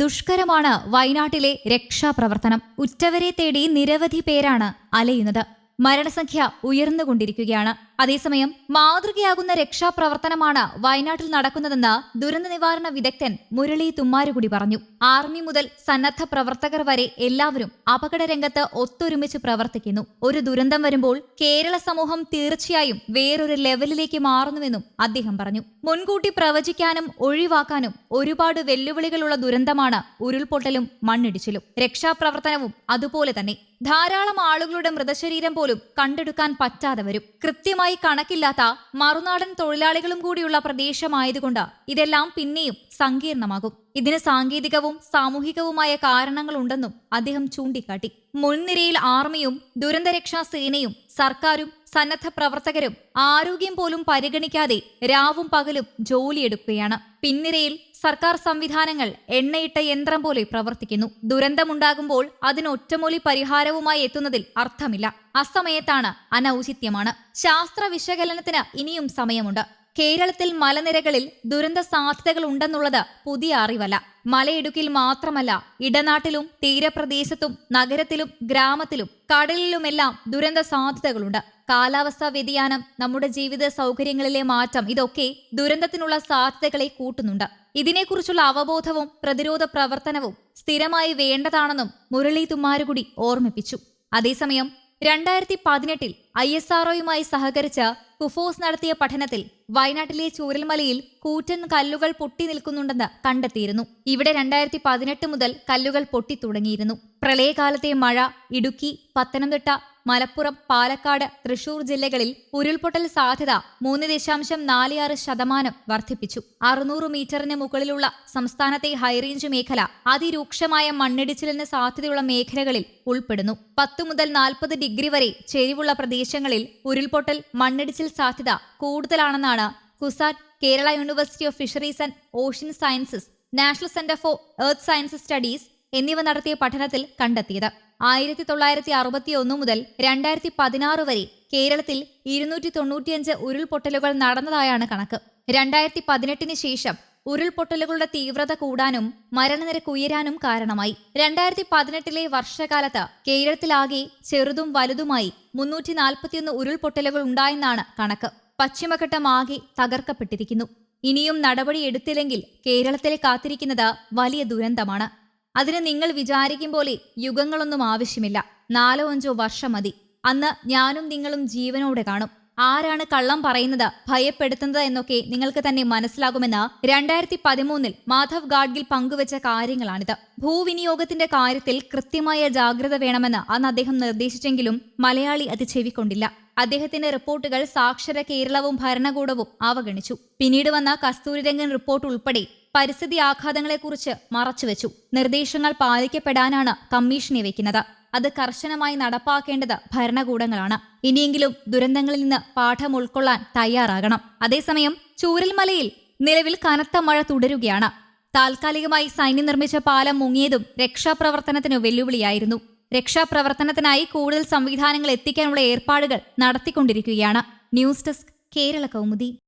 ദുഷ്കരമാണ് വയനാട്ടിലെ രക്ഷാപ്രവർത്തനം. ഉറ്റവരെ തേടി നിരവധി പേരാണ് അലയുന്നത്. മരണസംഖ്യ ഉയർന്നുകൊണ്ടിരിക്കുകയാണ്. അതേസമയം മാതൃകയാകുന്ന രക്ഷാപ്രവർത്തനമാണ് വയനാട്ടിൽ നടക്കുന്നതെന്ന് ദുരന്ത നിവാരണ വിദഗ്ധൻ മുരളി തുമ്മാരുകുടി പറഞ്ഞു. ആർമി മുതൽ സന്നദ്ധ പ്രവർത്തകർ വരെ എല്ലാവരും അപകട രംഗത്ത് ഒത്തൊരുമിച്ച് പ്രവർത്തിക്കുന്നു. ഒരു ദുരന്തം വരുമ്പോൾ കേരള സമൂഹം തീർച്ചയായും വേറൊരു ലെവലിലേക്ക് മാറുന്നുവെന്നും അദ്ദേഹം പറഞ്ഞു. മുൻകൂട്ടി പ്രവചിക്കാനും ഒഴിവാക്കാനും ഒരുപാട് വെല്ലുവിളികളുള്ള ദുരന്തമാണ് ഉരുൾപൊട്ടലും മണ്ണിടിച്ചിലും. രക്ഷാപ്രവർത്തനവും അതുപോലെ തന്നെ. ധാരാളം ആളുകളുടെ മൃതശരീരം പോലും കണ്ടെടുക്കാൻ പറ്റാതെ വരും. കൃത്യമായി കണക്കില്ലാത്ത മറുനാടൻ തൊഴിലാളികളും കൂടിയുള്ള പ്രദേശമായതുകൊണ്ട് ഇതെല്ലാം പിന്നെയും സങ്കീർണമാകും. ഇതിന് സാങ്കേതികവും സാമൂഹികവുമായ കാരണങ്ങളുണ്ടെന്നും അദ്ദേഹം ചൂണ്ടിക്കാട്ടി. മുൻനിരയിൽ ആർമിയും ദുരന്തരക്ഷാ സേനയും സർക്കാരും സന്നദ്ധ പ്രവർത്തകരും ആരോഗ്യം പോലും പരിഗണിക്കാതെ രാവും പകലും ജോലിയെടുക്കുകയാണ്. പിൻനിരയിൽ സർക്കാർ സംവിധാനങ്ങൾ എണ്ണയിട്ട യന്ത്രം പോലെ പ്രവർത്തിക്കുന്നു. ദുരന്തമുണ്ടാകുമ്പോൾ അതിന് ഒറ്റമൂലി പരിഹാരവുമായി എത്തുന്നതിൽ അർത്ഥമില്ല. അസമയത്താണ് അനൌചിത്യമാണ്. ശാസ്ത്ര വിശകലനത്തിന് ഇനിയും സമയമുണ്ട്. കേരളത്തിൽ മലനിരകളിൽ ദുരന്ത സാധ്യതകൾ ഉണ്ടെന്നുള്ളത് പുതിയ അറിവല്ല. മലയിടുക്കിൽ മാത്രമല്ല ഇടനാട്ടിലും തീരപ്രദേശത്തും നഗരത്തിലും ഗ്രാമത്തിലും കടലിലുമെല്ലാം ദുരന്ത സാധ്യതകളുണ്ട്. കാലാവസ്ഥാ വ്യതിയാനം നമ്മുടെ ജീവിത സൗകര്യങ്ങളിലെ മാറ്റം ഇതൊക്കെ ദുരന്തത്തിനുള്ള സാധ്യതകളെ കൂട്ടുന്നുണ്ട്. ഇതിനെക്കുറിച്ചുള്ള അവബോധവും പ്രതിരോധ പ്രവർത്തനവും സ്ഥിരമായി വേണ്ടതാണെന്നും മുരളി തുമ്മാരുകുടി ഓർമ്മിപ്പിച്ചു. അതേസമയം രണ്ടായിരത്തി പതിനെട്ടിൽ ഐ എസ് ആർഒയുമായി സഹകരിച്ച് കുഫോസ് നടത്തിയ പഠനത്തിൽ വയനാട്ടിലെ ചൂരൽമലയിൽ കൂറ്റൻ കല്ലുകൾ പൊട്ടി നിൽക്കുന്നുണ്ടെന്ന് കണ്ടെത്തിയിരുന്നു. ഇവിടെ രണ്ടായിരത്തി പതിനെട്ട് മുതൽ കല്ലുകൾ പൊട്ടിത്തുടങ്ങിയിരുന്നു പ്രളയകാലത്തെ മഴ ഇടുക്കി പത്തനംതിട്ട മലപ്പുറം പാലക്കാട് തൃശൂർ ജില്ലകളിൽ ഉരുൾപൊട്ടൽ സാധ്യത മൂന്ന് ദശാംശം നാല് ആറ് ശതമാനം വർദ്ധിപ്പിച്ചു. അറുന്നൂറ് മീറ്ററിന് മുകളിലുള്ള സംസ്ഥാനത്തെ ഹൈറേഞ്ച് മേഖല അതിരൂക്ഷമായ മണ്ണിടിച്ചിലിന് സാധ്യതയുള്ള മേഖലകളിൽ ഉൾപ്പെടുന്നു. പത്ത് മുതൽ നാൽപ്പത് ഡിഗ്രി വരെ ചെരിവുള്ള പ്രദേശങ്ങളിൽ ഉരുൾപൊട്ടൽ മണ്ണിടിച്ചിൽ സാധ്യത കൂടുതലാണെന്നാണ് CUSAT Kerala university of fisheries and ocean sciences national centre for earth sciences studies എന്നിവ നടത്തിയ പഠനത്തിൽ കണ്ടെത്തിയത്. ആയിരത്തി തൊള്ളായിരത്തി അറുപത്തി ഒന്ന് മുതൽ രണ്ടായിരത്തി പതിനാറ് വരെ കേരളത്തിൽ ഇരുന്നൂറ്റി തൊണ്ണൂറ്റിയഞ്ച് ഉരുൾപൊട്ടലുകൾ നടന്നതായാണ് കണക്ക്. രണ്ടായിരത്തി പതിനെട്ടിന് ശേഷം ഉരുൾപൊട്ടലുകളുടെ തീവ്രത കൂടാനും മരണനിരക്ക് ഉയരാനും കാരണമായി. രണ്ടായിരത്തി പതിനെട്ടിലെ വർഷകാലത്ത് കേരളത്തിലാകെ ചെറുതും വലുതുമായി മുന്നൂറ്റി നാൽപ്പത്തിയൊന്ന് ഉരുൾപൊട്ടലുകൾ ഉണ്ടായെന്നാണ് കണക്ക്. പശ്ചിമഘട്ടമാകെ തകർക്കപ്പെട്ടിരിക്കുന്നു. ഇനിയും നടപടി എടുത്തില്ലെങ്കിൽ കേരളത്തിൽ കാത്തിരിക്കുന്നത് വലിയ ദുരന്തമാണ്. അതിന് നിങ്ങൾ വിചാരിക്കും പോലെ യുഗങ്ങളൊന്നും ആവശ്യമില്ല. നാലോ അഞ്ചോ വർഷം മതി. അന്ന് ഞാനും നിങ്ങളും ജീവനോടെ കാണും. ആരാണ് കള്ളം പറയുന്നത് ഭയപ്പെടുത്തുന്നത് എന്നൊക്കെ നിങ്ങൾക്ക് തന്നെ മനസ്സിലാകുമെന്ന് രണ്ടായിരത്തി പതിമൂന്നിൽ മാധവ് ഗാഡ്ഗിൽ പങ്കുവച്ച കാര്യങ്ങളാണിത്. ഭൂവിനിയോഗത്തിന്റെ കാര്യത്തിൽ കൃത്യമായ ജാഗ്രത വേണമെന്ന് അന്ന് അദ്ദേഹം നിർദ്ദേശിച്ചെങ്കിലും മലയാളി അത് ചെവിക്കൊണ്ടില്ല. അദ്ദേഹത്തിന്റെ റിപ്പോർട്ടുകൾ സാക്ഷര കേരളവും ഭരണകൂടവും അവഗണിച്ചു. പിന്നീട് വന്ന കസ്തൂരിരംഗൻ റിപ്പോർട്ട് ഉൾപ്പെടെ പരിസ്ഥിതി ആഘാതങ്ങളെക്കുറിച്ച് മറച്ചുവെച്ചു. നിർദ്ദേശങ്ങൾ പാലിക്കപ്പെടാനാണ് കമ്മീഷനെ വെക്കുന്നത് അത് കർശനമായി നടപ്പാക്കേണ്ടത് ഭരണകൂടങ്ങളാണ്. ഇനിയെങ്കിലും ദുരന്തങ്ങളിൽ നിന്ന് പാഠം ഉൾക്കൊള്ളാൻ തയ്യാറാകണം. അതേസമയം ചൂരൽമലയിൽ നിലവിൽ കനത്ത മഴ തുടരുകയാണ്. താൽക്കാലികമായി സൈന്യം നിർമ്മിച്ച പാലം മുങ്ങിയതും രക്ഷാപ്രവർത്തനത്തിന് വെല്ലുവിളിയായിരുന്നു. രക്ഷാപ്രവർത്തനത്തിനായി കൂടുതൽ സംവിധാനങ്ങൾ എത്തിക്കാനുള്ള ഏർപ്പാടുകൾ നടത്തിക്കൊണ്ടിരിക്കുകയാണ്. News desk Kerala Kaumudi.